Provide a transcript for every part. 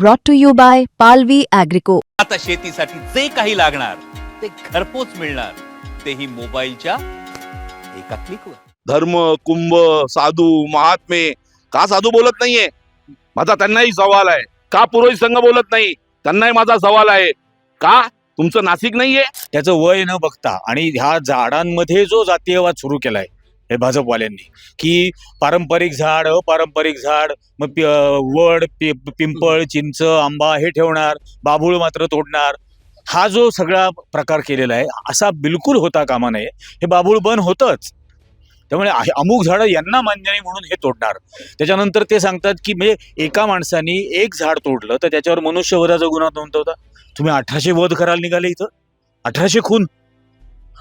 brought to you by Palvi Agrico. आता शेतीसाठी जे काही लागणार ते घरपोच मिळणार. तेही मोबाईलच्या एका क्लिकवर धर्म कुंभ साधू महात्मे का साधू बोलत नाहीये? माझा त्यांनाही सवाल आहे. का पुरोहित संघ बोलत नाही? त्यांनाही माझा सवाल आहे. का? तुमचं नाशिक नाहीये? त्याचं वय न बघता आणि ह्या झाडांमध्ये जो जातीयवाद सुरू केलाय हे भाजपवाल्यांनी. की पारंपरिक झाड अपारंपरिक झाड मग वड पि- पिंपळ चिंच आंबा हे ठेवणार बाभूळ मात्र तोडणार. हा जो सगळा प्रकार केलेला आहे असा बिलकुल होता कामा नये. हे बाभूळ बन होतच. त्यामुळे अमुक झाडं यांना मान्य नाही म्हणून हे तोडणार. त्याच्यानंतर ते सांगतात की म्हणजे एका माणसाने एक झाड तोडलं तर त्याच्यावर मनुष्यवधाचा गुन्हा नोंदवता. तुम्ही अठराशे वध करायला निघाले इथं. अठराशे खून.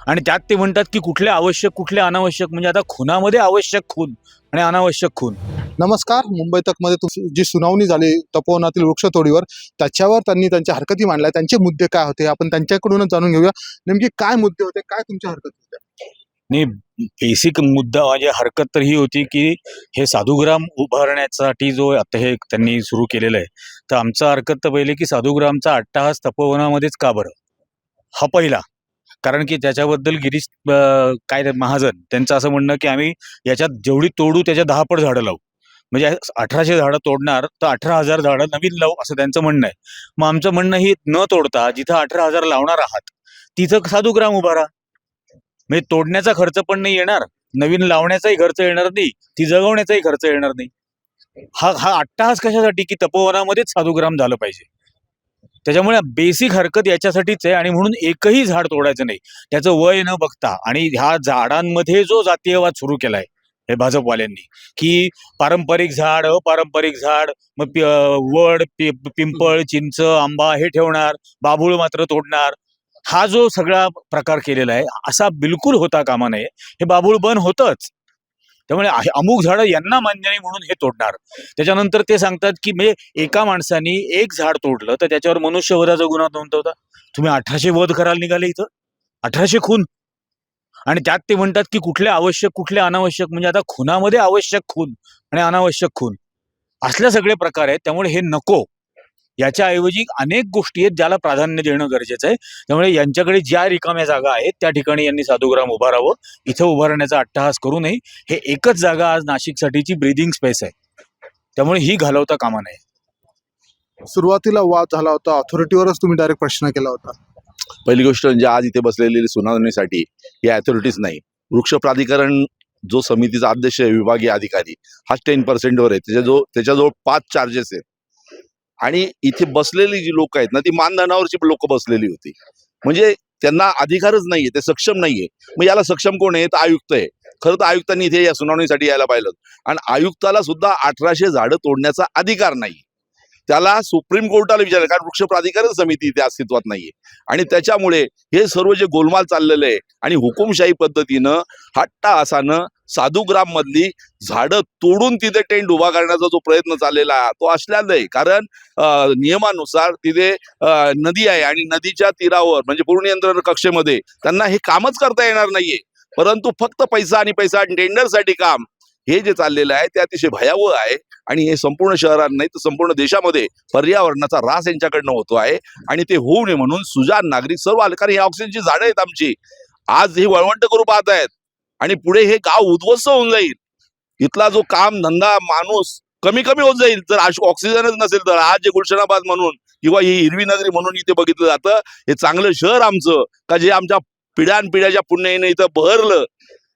आणि त्यात ते म्हणतात की कुठले आवश्यक कुठले अनावश्यक म्हणजे आता खुनामध्ये आवश्यक खून आणि अनावश्यक खून. नमस्कार मुंबई तकमध्ये तुम- जी सुनावणी झाली तपोवनातील वृक्षतोडीवर त्याच्यावर त्यांनी त्यांच्या हरकती मांडल्या. त्यांचे मुद्दे काय होते आपण त्यांच्याकडूनच जाणून घेऊया. नेमके काय मुद्दे होते काय तुमच्या हरकती होत्या? आणि बेसिक मुद्दा म्हणजे हरकत तर ही होती की हे साधुग्राम उभारण्यासाठी जो आता हे त्यांनी सुरू केलेलं आहे तर आमचा हरकत तर पहिले की साधुग्रामचा अट्टाहास तपोवनामध्येच का बरं? हा पहिला. कारण की त्याच्याबद्दल गिरीश काय महाजन त्यांचं असं म्हणणं की आम्ही याच्यात जेवढी तोडू त्याच्या दहापट झाडं लावू. म्हणजे अठराशे झाडं तोडणार तर अठरा हजार झाडं नवीन लावू असं त्यांचं म्हणणं आहे. मग आमचं म्हणणं ही न तोडता जिथं अठरा हजार लावणार आहात तिथं साधुग्राम उभारा म्हणजे तोडण्याचा खर्च पण नाही येणार नवीन लावण्याचाही खर्च येणार नाही ती जगवण्याचाही खर्च येणार नाही. हा हा अट्टाहास कशासाठी की तपोवनामध्येच साधुग्राम झालं पाहिजे. त्याच्यामुळे बेसिक हरकत याच्यासाठीच आहे आणि म्हणून एकही झाड तोडायचं नाही. त्याचं वय न बघता आणि ह्या झाडांमध्ये जो जातीयवाद सुरू केलाय हे भाजपवाल्यांनी की पारंपरिक झाड अपारंपरिक झाड मग वड पि- पिंपळ चिंच आंबा हे ठेवणार बाभूळ मात्र तोडणार हा जो सगळा प्रकार केलेला आहे असा बिलकुल होता कामा नये. हे बाभूळ बन होतच. त्यामुळे अमुक झाडं यांना मान्य नाही म्हणून हे तोडणार. त्याच्यानंतर ते सांगतात की म्हणजे एका माणसाने एक झाड तोडलं तर त्याच्यावर मनुष्यवधाचा गुन्हा नोंदवता तुम्ही अठराशे वध करायला निघाले इथं. अठराशे खून. आणि त्यात ते म्हणतात की कुठले आवश्यक कुठले अनावश्यक म्हणजे आता खुनामध्ये आवश्यक खून आणि अनावश्यक खून. असल्या सगळे प्रकार आहेत त्यामुळे हे नको. याच्याऐवजी अनेक गोष्टी आहेत ज्याला प्राधान्य देणं गरजेचं आहे. त्यामुळे यांच्याकडे ज्या रिकाम्या जागा आहेत त्या ठिकाणी यांनी साधुग्राम उभारावं. इथं उभारण्याचा अट्टहास करू नये. हे एकच जागा आज नाशिकसाठीची ब्रिदिंग स्पेस आहे. त्यामुळे ही घालवता कामा नये. सुरुवातीला वाद झाला होता. ऑथॉरिटीवरच तुम्ही डायरेक्ट प्रश्न केला होता. पहिली गोष्ट म्हणजे आज इथे बसलेली सुनावणीसाठी या अथॉरिटीज नाही. वृक्ष प्राधिकरण जो समितीचा अध्यक्ष आहे विभागीय अधिकारी हा टेन पर्सेंटवर आहे. त्याच्याजवळ त्याच्याजवळ पाच चार्जेस आहेत. आणि इथे बसलेली जी लोक आहेत ना ती मानधनावरची लोक बसलेली होती. म्हणजे त्यांना अधिकारच नाहीये ते सक्षम नाहीये. मग याला सक्षम कोण आहे? तर आयुक्त आहे. खरं तर आयुक्तांनी इथे या सुनावणीसाठी यायला पाहिलं. आणि आयुक्ताला सुद्धा अठराशे झाडं तोडण्याचा अधिकार नाही त्याला सुप्रीम कोर्टाला विचारलं कारण वृक्ष प्राधिकरण समिती इथे अस्तित्वात नाहीये. आणि त्याच्यामुळे हे सर्व जे गोलमाल चाललेलं आहे आणि हुकुमशाही पद्धतीनं हट्टा असानं मधली झाडं तोडून तिथे टेंट उभा करण्याचा जो प्रयत्न चाललेला आहे तो असल्यानं आहे कारण नियमानुसार तिथे नदी आहे आणि नदीच्या तीरावर म्हणजे पूर्णनियंत्रण कक्षेमध्ये त्यांना हे कामच करता येणार नाहीये. परंतु फक्त पैसा आणि पैसा टेंडरसाठी काम हे जे चाललेलं आहे ते अतिशय भयावह आहे. आणि हे संपूर्ण शहरात नाही तर संपूर्ण देशामध्ये पर्यावरणाचा रास यांच्याकडनं होतो आहे. आणि ते होऊ नये म्हणून सुजान नागरिक सर्व आले. कारण हे ऑक्सिजनची झाडं आहेत आमची. आज ही वळवंट करू पाहत आहेत. आणि पुढे हे गाव उद्ध्वस्त होऊन जाईल. इथला जो काम धंदा माणूस कमी कमी होत जाईल. जर आश- ऑक्सिजनच नसेल तर. आज जे गुलशनाबाद म्हणून किंवा ही हिरवी नगरी म्हणून इथे बघितलं जातं हे चांगलं शहर आमचं. का जे आमच्या पिढ्यानपिढ्याच्या पुण्याने इथं बहरलं.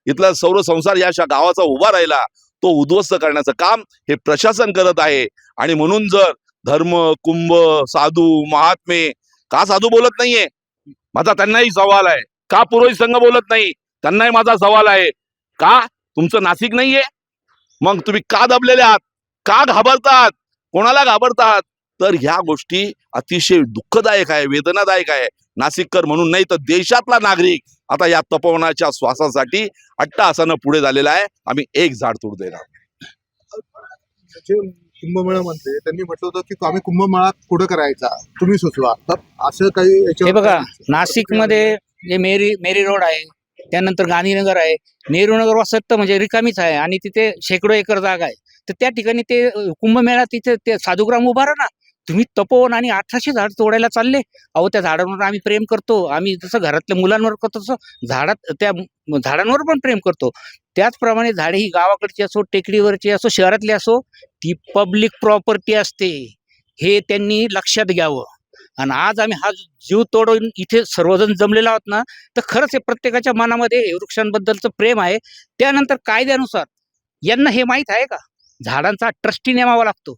इथला सौर संसार या गावाचा उभा राहिला तो उद्ध्वस्त करण्याचं काम हे प्रशासन करत आहे. आणि म्हणून जर धर्म कुंभ साधू महात्मे का साधू बोलत नाहीये? माझा त्यांनाही सवाल आहे. का पुरोहित संघ बोलत नाही? त्यांनाही माझा सवाल आहे. का? तुमचं नाशिक नाहीये? मग तुम्ही का दबलेले आहात? का घाबरतात? कोणाला घाबरतात? तर ह्या गोष्टी अतिशय दुःखदायक आहे वेदनादायक आहे. नाशिककर म्हणून नाही तर देशातला नागरिक आता या तपोवनाच्या श्वासासाठी अट्टाहासानं पुढे झालेला आहे. आम्ही एक झाड तोड देणार. जे कुंभमेळा म्हणते त्यांनी म्हटलं होतं की आम्ही कुंभमेळा पुढे करायचा. तुम्ही सुचवा. तर असं काही हे बघा नाशिकमध्ये जे मेरी मेरी रोड आहे त्यानंतर गांधीनगर आहे नेहरूनगर वसत म्हणजे रिकामीच आहे आणि तिथे शेकडो एकर जागा आहे. तर त्या ठिकाणी ते कुंभमेळा तिथे ते साधुग्राम उभारा ना. तुम्ही तपोवन आणि अठराशे झाड तोडायला चालले. अहो त्या झाडांवर आम्ही प्रेम करतो. आम्ही जसं घरातल्या मुलांवर करतो तसं झाडात त्या झाडांवर पण प्रेम करतो. त्याचप्रमाणे झाडे ही गावाकडची असो टेकडीवरची असो शहरातली असो ती पब्लिक प्रॉपर्टी असते. हे त्यांनी लक्षात घ्यावं. आणि आज आम्ही हा जीव तोडून इथे सर्वजण जमलेला आहोत ना तर खरंच हे प्रत्येकाच्या मनामध्ये हे वृक्षांबद्दलचं प्रेम आहे. त्यानंतर कायद्यानुसार यांना हे माहीत आहे का? झाडांचा ट्रस्टी नेमावा लागतो.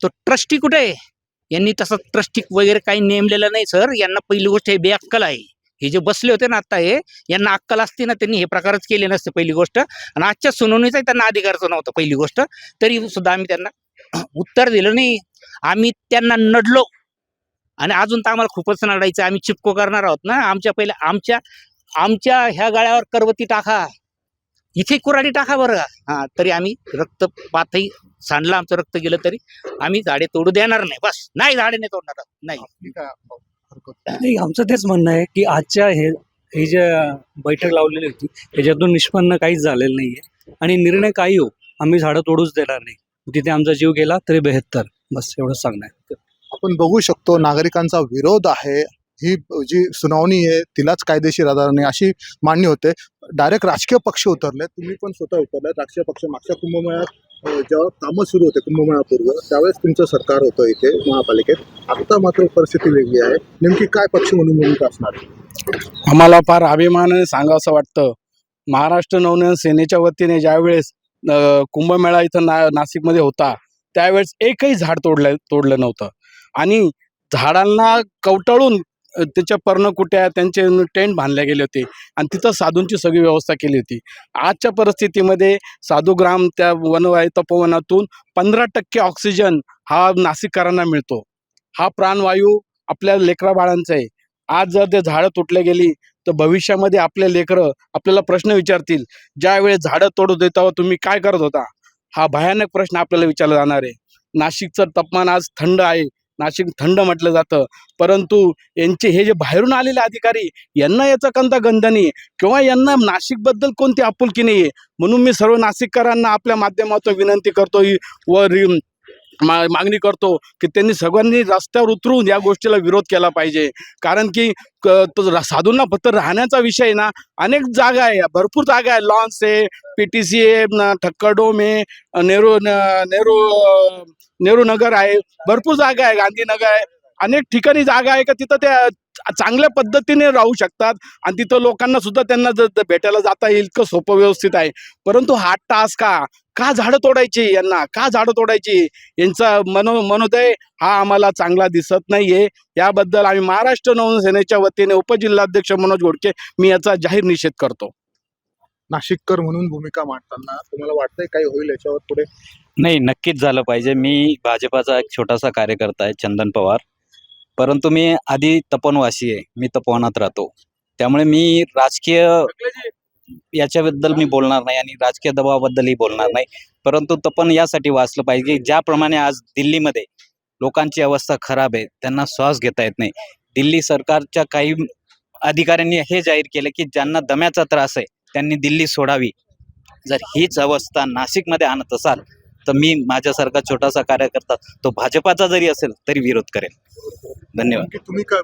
तो ट्रस्टी कुठे आहे? यांनी तसं ट्रस्टी वगैरे काही नेमलेलं नाही सर. यांना पहिली गोष्ट हे बेअक्कल आहे. हे जे बसले होते ना आता हे यांना अक्कल असते ना त्यांनी हे प्रकारच केले नसते पहिली गोष्ट. आणि आजच्या सुनावणीचाही त्यांना अधिकारच नव्हता पहिली गोष्ट. तरी सुद्धा आम्ही त्यांना उत्तर दिलं नाही. आम्ही त्यांना नडलो. आणि अजून तर आम्हाला खूपच नडायचं आम्ही चिपको करणार आहोत ना? आमच्या पहिल्या आमच्या आमच्या ह्या गाळ्यावर करवती टाका. इथे कुराडी टाका बरं. हा तरी आम्ही रक्तपातही सांडलं आमचं रक्त गेलं तरी आम्ही झाडे तोडू देणार नाही. बस. नाही झाडे नाही तोडणार आहोत. नाही. आमचं तेच म्हणणं आहे की आजच्या हे ही जे बैठक लावलेली होती त्याच्यातून निष्पन्न काहीच झालेलं नाहीये. आणि निर्णय काही हो आम्ही झाडं तोडूच देणार नाही. तिथे आमचा जीव गेला तरी बेहत्तर. बस एवढंच सांगणं आहे. आपण बघू शकतो नागरिकांचा विरोध आहे. ही जी सुनावणी आहे तिलाच कायदेशीर आधार नाही अशी मान्य होते. डायरेक्ट राजकीय पक्ष उतरले तुम्ही पण स्वतः उतरले राजकीय पक्ष मागच्या कुंभमेळ्यात जेव्हा कामं सुरू होते कुंभमेळापूर्व त्यावेळेस तुमचं सरकार होतं इथे महापालिकेत. आता मात्र परिस्थिती वेगळी आहे. नेमकी काय पक्ष म्हणून भूमिका असणार? आम्हाला फार अभिमानाने सांगावं वाटतं. महाराष्ट्र नवनिर्माण सेनेच्या वतीने ज्यावेळेस कुंभमेळा इथं ना नाशिकमध्ये होता त्यावेळेस एकही झाड तोडलं तोडलं नव्हतं. आणि झाडांना कवटाळून त्याच्या पर्णकुट्या त्यांचे टेंट बांधले गेले होते आणि तिथं साधूंची सगळी व्यवस्था केली होती. आजच्या परिस्थितीमध्ये साधूग्राम त्या वनवाय तपोवनातून पंधरा टक्के ऑक्सिजन हा नाशिककरांना मिळतो. हा प्राणवायू आपल्या लेकरा बाळांचा आहे. आज जर ते झाडं तुटले गेली तर भविष्यामध्ये आपले लेकरं आपल्याला प्रश्न विचारतील ज्यावेळेस झाडं तोडू देता तुम्ही काय करत होता? हा भयानक प्रश्न आपल्याला विचारला जाणार आहे. नाशिकचं तापमान आज थंड आहे. नाशिक थंड म्हटलं जातं. परंतु यांचे हे जे बाहेरून आलेले अधिकारी यांना याचा कोणता गंध नाही किंवा यांना नाशिकबद्दल कोणती आपुलकी नाही आहे? म्हणून मी सर्व नाशिककरांना आपल्या माध्यमातून विनंती करतो व मा- मागणी करतो की त्यांनी सगळ्यांनी रस्त्यावर उतरून या गोष्टीला विरोध केला पाहिजे. कारण की तो साधूंना फक्त राहण्याचा विषय आहे ना अनेक जागा आहे. भरपूर जागा आहे. लॉन्स आहे पी टी सी आहे ठक्कडोम आहे नेहरू नेहरू नेहरू नगर आहे. भरपूर जागा आहे. गांधीनगर आहे. अनेक ठिकाणी जागा आहे का तिथं त्या चांगल्या पद्धतीने राहू शकतात. आणि तिथं लोकांना सुद्धा त्यांना जर भेटायला जाता येईल इतकं सोपं व्यवस्थित आहे. परंतु हा टास्क का? का झाडं तोडायची यांना? का झाडं तोडायची? यांचा मनो मनोदय हा आम्हाला चांगला दिसत नाहीये. याबद्दल आम्ही महाराष्ट्र नवसेनेच्या वतीने उपजिल्हाध्यक्ष मनोज घोडके मी याचा जाहीर निषेध करतो. नाशिककर म्हणून भूमिका मांडताना तुम्हाला वाटतंय काही होईल याच्यावर पुढे? नाही नक्कीच झालं पाहिजे. मी भाजपाचा एक छोटासा कार्यकर्ता आहे चंदन पवार. परंतु मी आधी तपनवासी आहे. मी तपोवनात राहतो. त्यामुळे मी राजकीय याच्याबद्दल मी बोलणार नाही आणि राजकीय दबावाबद्दलही बोलणार नाही. परंतु तपन यासाठी वाचलं पाहिजे. ज्याप्रमाणे आज दिल्लीमध्ये लोकांची अवस्था खराब आहे त्यांना श्वास घेता येत नाही. दिल्ली सरकारच्या काही अधिकाऱ्यांनी हे जाहीर केलं की ज्यांना दम्याचा त्रास आहे त्यांनी दिल्ली सोडावी. जर हीच अवस्था नाशिकमध्ये आणत असाल तर मी माझ्यासारखा छोटासा कार्यकर्ता तो भाजपाचा जरी असेल तरी विरोध करेल. धन्यवाद. तुम्ही काय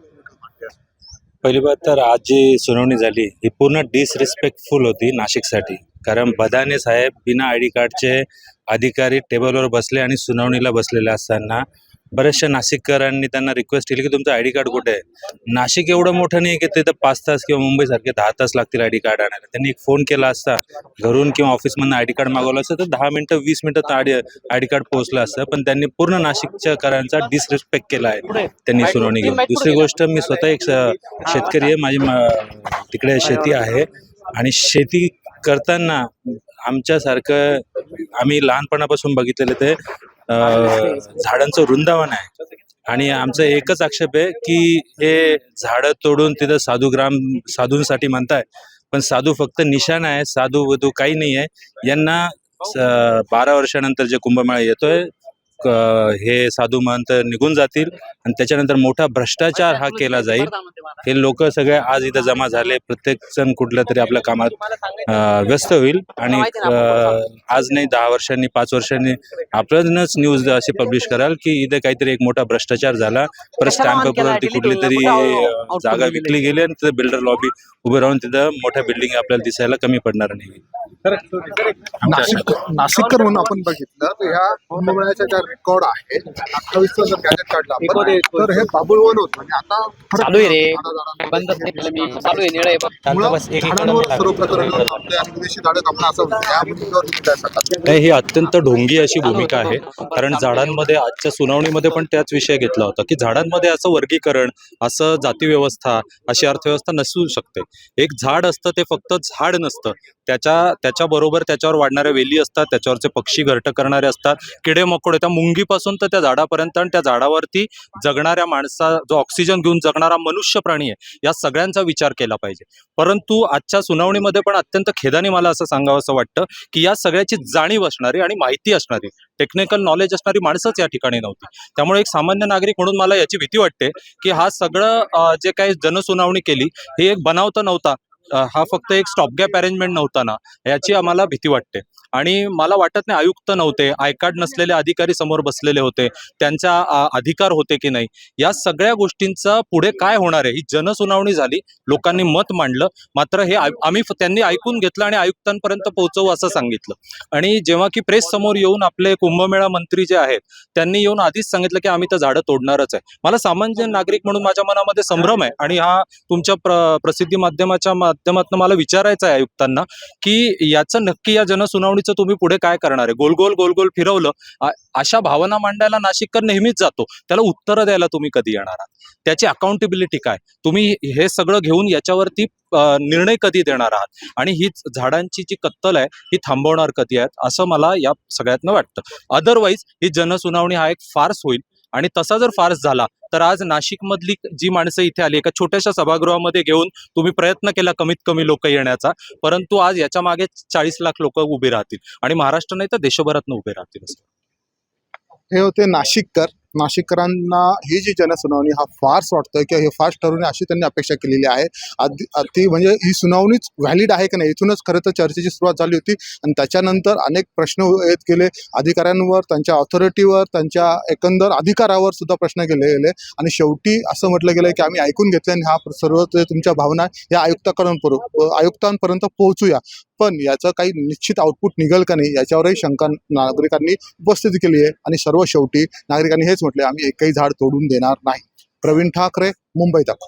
पहिली बात तर आज जी सुनावणी झाली ही पूर्ण डिसरिस्पेक्टफुल होती नाशिकसाठी. कारण बदाने साहेब बिना आय डी कार्डचे अधिकारी टेबलवर बसले आणि सुनावणीला बसलेले असताना बऱ्याचशा नाशिककरांनी त्यांना रिक्वेस्ट केली की तुमचं आय डी कार्ड कुठे आहे? नाशिक एवढं मोठं नाही की तिथं पाच तास किंवा मुंबईसारखे दहा तास लागतील आय डी कार्ड आणायला. त्यांनी एक फोन केला असता घरून किंवा ऑफिसमधनं आय डी कार्ड मागवलं असतं तर दहा मिनटं वीस मिनटं I D I D card पोहोचलं असतं. पण त्यांनी पूर्ण नाशिकच्या करांचा डिसरिस्पेक्ट केला आहे. त्यांनी सुनावणी घेऊन दुसरी गोष्ट मी स्वतः एक शेतकरी आहे माझी तिकडे शेती आहे. आणि शेती करताना आमच्यासारखं आम्ही लहानपणापासून बघितलेलं ते झाडांचं वृंदावन आहे. आणि आमचं एकच आक्षेप आहे की हे झाडं तोडून तिथं साधूग्राम साधूंसाठी म्हणताय. पण साधू फक्त निशाण आहे साधू वधू काही नाही आहे. यांना बारा वर्षानंतर जे कुंभमेळा येतोय हे साधू महंत निघून जातील आणि त्याच्यानंतर मोठा भ्रष्टाचार हा केला जाईल. हे लोक सगळे आज इथं जमा झाले. प्रत्येक जण कुठल्या तरी आपल्या कामात व्यस्त होईल. आणि आज नाही दहा वर्षांनी पाच वर्षांनी आपणच न्यूज अशी पब्लिश कराल की इथे काहीतरी एक मोठा भ्रष्टाचार झाला. परत स्टॅम्प पेपरवरती कुठली तरी जागा विकली गेली आणि तिथं बिल्डर लॉबी उभे राहून तिथं मोठ्या बिल्डिंग आपल्याला दिसायला कमी पडणार नाही. नाशिक नाशिककर म्हणून आपण बघितलं तर ह्या कुंभमेळ्याचा ज्या रेकॉर्ड आहे. अठ्ठावीसचा जर गॅजेट काढला आपण तर हे बाबुळवन होतं. आणि आता फरक चालू आहे रे. झाडा- बंदच नाही केलं मी. चालू आहे निळं आहे बघ. मुळात झाडांवर सर्व प्रकरण आपले आणि विदेशी झाडं कापणं असं होतं. या मुद्द्यावर तुम्ही काय सांगाल? नाही ही अत्यंत ढोंगी अशी भूमिका आहे. कारण झाडांमध्ये आजच्या सुनावणीमध्ये पण त्याच विषय घेतला होता की झाडांमध्ये असं वर्गीकरण असं जाती व्यवस्था अशी अर्थव्यवस्था नसू शकते. एक झाड असतं ते फक्त झाड नसतं. त्याच्या त्याच्याबरोबर त्याच्यावर वाढणाऱ्या वेली असतात त्याच्यावरचे पक्षी घरटं करणारे असतात किडे मकोडे त्या मुंगीपासून तर त्या झाडापर्यंत आणि त्या झाडावरती जगणाऱ्या माणसा जो ऑक्सिजन घेऊन जगणारा मनुष्य प्राणी आहे या सगळ्यांचा विचार केला पाहिजे. परंतु आजच्या सुनावणीमध्ये पण अत्यंत खेदाने मला असं सांगावं असं वाटतं की या सगळ्याची जाणीव असणारी आणि माहिती असणारी टेक्निकल नॉलेज असणारी माणसंच या ठिकाणी नव्हती. त्यामुळे एक सामान्य नागरिक म्हणून मला याची भीती वाटते की हा सगळं जे काही जनसुनावणी केली हे एक बनावता नव्हता. हा फक्त एक स्टॉपगॅप अरेंजमेंट नव्हता ना याची आम्हाला भीती वाटते. आणि मला वाटत नाही आयुक्त नव्हते आय कार्ड नसलेले अधिकारी समोर बसलेले होते त्यांचा अधिकार होते की नाही या सगळ्या गोष्टींचा पुढे काय होणार आहे ही जनसुनावणी झाली लोकांनी मत मांडलं मात्र हे आम्ही त्यांनी ऐकून घेतलं आणि आयुक्तांपर्यंत पोहोचवू असं सांगितलं. आणि जेव्हा की प्रेस समोर येऊन आपले कुंभमेळा मंत्री जे आहेत त्यांनी येऊन आधीच सांगितलं की आम्ही तर झाडं तोडणारच आहे. मला सामान्य नागरिक म्हणून माझ्या मनामध्ये संभ्रम आहे आणि हा तुमच्या प्र प्रसिद्धी माध्यमाच्या माध्यमातून मला विचारायचं आहे आयुक्तांना की याचं नक्की या जनसुनावणीचं तुम्ही पुढे काय करणार आहे? गोलगोल गोलगोल फिरवलं अशा भावना मांडायला नाशिककर नेहमीच जातो. त्याला उत्तरं द्यायला तुम्ही कधी येणार आहात? त्याची अकाउंटेबिलिटी काय? तुम्ही हे सगळं घेऊन याच्यावरती निर्णय कधी देणार आहात? आणि ही झाडांची जी कत्तल आहे ही थांबवणार कधी आहेत? असं मला या सगळ्यातनं वाटतं. अदरवाईज ही जनसुनावणी हा एक फार्स होईल. आणि तसा जर फार्स झाला तर आज नाशिकमधली जी माणसं इथे आली एका छोट्याशा सभागृहामध्ये घेऊन तुम्ही प्रयत्न केला कमीत कमी लोक येण्याचा परंतु आज याच्या मागे चाळीस लाख लोक उभे राहतील. आणि महाराष्ट्र नाही तर देशभरातनं उभे राहतील हे होते नाशिककर. नाशिककरांना ही जी जनसुनावणी हा फार्स वाटतोय किंवा हे फास्ट ठरवणे अशी त्यांनी अपेक्षा केलेली आहे. आधी म्हणजे ही सुनावणीच व्हॅलिड आहे का नाही इथूनच खरं तर चर्चेची सुरुवात झाली होती. आणि त्याच्यानंतर अनेक प्रश्न येत गेले. अधिकाऱ्यांवर त्यांच्या ऑथॉरिटीवर त्यांच्या एकंदर अधिकारावर सुद्धा प्रश्न केले गेले. आणि शेवटी असं म्हटलं गेलं की आम्ही ऐकून घेतले आणि हा सर्व तुमच्या भावना या आयुक्ताकडून आयुक्तांपर्यंत पोहोचूया. पण याचं काही निश्चित आउटपुट निघेल का नाही याच्यावरही शंका नागरिकांनी उपस्थित केली आहे. आणि सर्व शेवटी नागरिकांनी हेच म्हटले आम्ही एकही झाड तोडून देणार नाही. प्रवीण ठाकरे मुंबई तक